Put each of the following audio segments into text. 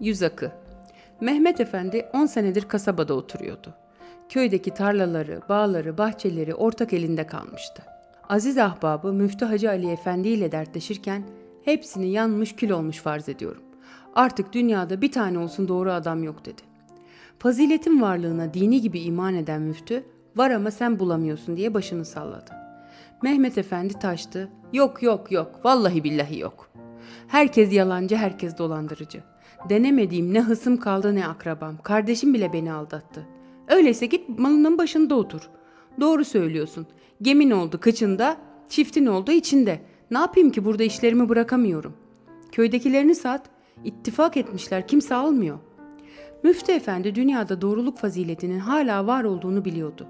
Yüz akı. Mehmet Efendi 10 senedir kasabada oturuyordu. Köydeki tarlaları, bağları, bahçeleri ortak elinde kalmıştı. Aziz ahbabı Müftü Hacı Ali Efendi ile dertleşirken hepsini yanmış kül olmuş farz ediyorum. Artık dünyada bir tane olsun doğru adam yok dedi. Faziletin varlığına dini gibi iman eden müftü, var ama sen bulamıyorsun diye başını salladı. Mehmet Efendi taştı. Yok yok yok, vallahi billahi yok. Herkes yalancı, herkes dolandırıcı. Denemediğim ne hısım kaldı ne akrabam. Kardeşim bile beni aldattı. Öyleyse git malının başında otur. Doğru söylüyorsun. Gemin oldu kıçında, çiftin oldu içinde. Ne yapayım ki burada işlerimi bırakamıyorum. Köydekilerini sat. İttifak etmişler, kimse almıyor. Müftü Efendi dünyada doğruluk faziletinin hala var olduğunu biliyordu.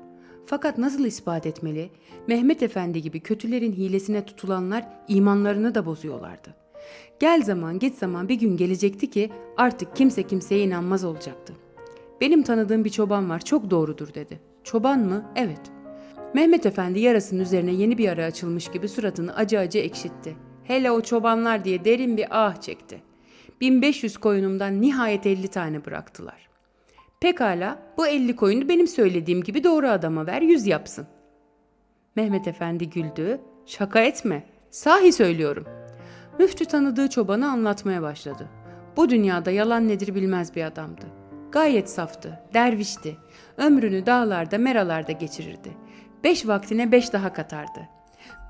Fakat nasıl ispat etmeli? Mehmet Efendi gibi kötülerin hilesine tutulanlar imanlarını da bozuyorlardı. Gel zaman git zaman bir gün gelecekti ki artık kimse kimseye inanmaz olacaktı. Benim tanıdığım bir çoban var çok doğrudur dedi. Çoban mı? Evet. Mehmet Efendi yarasının üzerine yeni bir yara açılmış gibi suratını acı acı ekşitti. Hele o çobanlar diye derin bir ah çekti. 1500 koyunumdan nihayet 50 tane bıraktılar. Pekala bu 50 koyunu benim söylediğim gibi doğru adama ver yüz yapsın. Mehmet Efendi güldü. Şaka etme. Sahi söylüyorum. Müftü tanıdığı çobanı anlatmaya başladı. Bu dünyada yalan nedir bilmez bir adamdı. Gayet saftı, dervişti. Ömrünü dağlarda, meralarda geçirirdi. Beş vaktine beş daha katardı.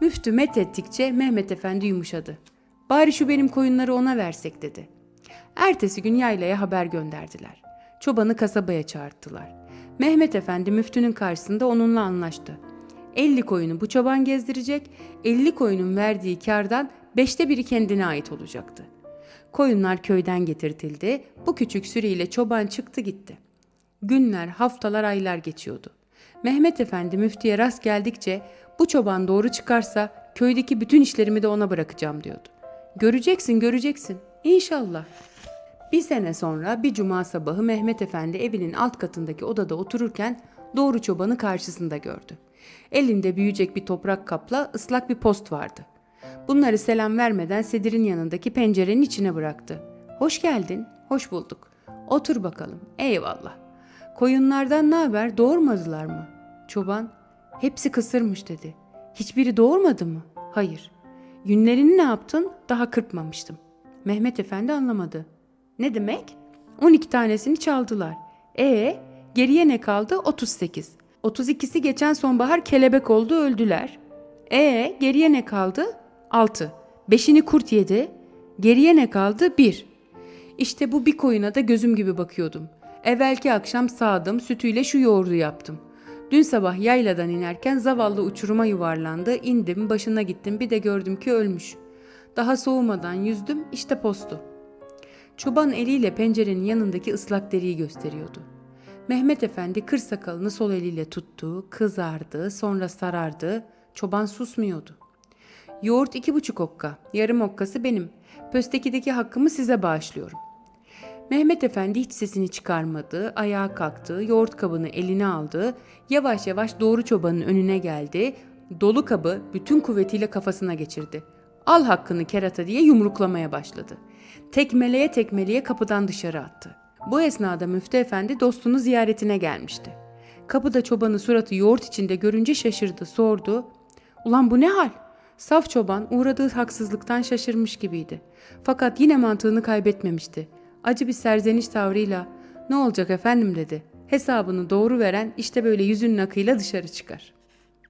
Müftü methettikçe Mehmet Efendi yumuşadı. Bari şu benim koyunları ona versek dedi. Ertesi gün yaylaya haber gönderdiler. Çobanı kasabaya çağırttılar. Mehmet Efendi müftünün karşısında onunla anlaştı. 50 koyunu bu çoban gezdirecek, 50 koyunun verdiği kardan beşte biri kendine ait olacaktı. Koyunlar köyden getirtildi, bu küçük sürüyle çoban çıktı gitti. Günler, haftalar, aylar geçiyordu. Mehmet Efendi müftüye rast geldikçe bu çoban doğru çıkarsa köydeki bütün işlerimi de ona bırakacağım diyordu. Göreceksin, göreceksin. İnşallah. Bir sene sonra bir cuma sabahı Mehmet Efendi evinin alt katındaki odada otururken doğru çobanı karşısında gördü. Elinde büyüyecek bir toprak kapla ıslak bir post vardı. Bunları selam vermeden sedirin yanındaki pencerenin içine bıraktı. Hoş geldin, hoş bulduk. Otur bakalım, eyvallah. Koyunlardan ne haber, doğurmadılar mı? Çoban, hepsi kısırmış dedi. Hiçbiri doğurmadı mı? Hayır. Yünlerini ne yaptın? Daha kırpmamıştım. Mehmet Efendi anlamadı. Ne demek? 12 tanesini çaldılar. E geriye ne kaldı? 38. 32'si geçen sonbahar kelebek oldu öldüler. E geriye ne kaldı? 6. Beşini kurt yedi. Geriye ne kaldı? 1. İşte bu bir koyuna da gözüm gibi bakıyordum. Evvelki akşam sağdım, sütüyle şu yoğurdu yaptım. Dün sabah yayladan inerken zavallı uçuruma yuvarlandı, indim, başına gittim, bir de gördüm ki ölmüş. Daha soğumadan yüzdüm, işte postu. Çoban eliyle pencerenin yanındaki ıslak deriyi gösteriyordu. Mehmet Efendi kır sakalını sol eliyle tuttu, kızardı, sonra sarardı. Çoban susmuyordu. Yoğurt iki buçuk okka, yarım okkası benim. Pöstekideki hakkımı size bağışlıyorum. Mehmet Efendi hiç sesini çıkarmadı, ayağa kalktı, yoğurt kabını eline aldı, yavaş yavaş doğru çobanın önüne geldi, dolu kabı bütün kuvvetiyle kafasına geçirdi. Al hakkını kerata diye yumruklamaya başladı. Tekmeleye tekmeleye kapıdan dışarı attı. Bu esnada Müftü Efendi dostunu ziyaretine gelmişti. Kapıda çobanı suratı yoğurt içinde görünce şaşırdı, sordu. Ulan bu ne hal? Saf çoban uğradığı haksızlıktan şaşırmış gibiydi. Fakat yine mantığını kaybetmemişti. Acı bir serzeniş tavrıyla ne olacak efendim dedi. Hesabını doğru veren işte böyle yüzünün akıyla dışarı çıkar.''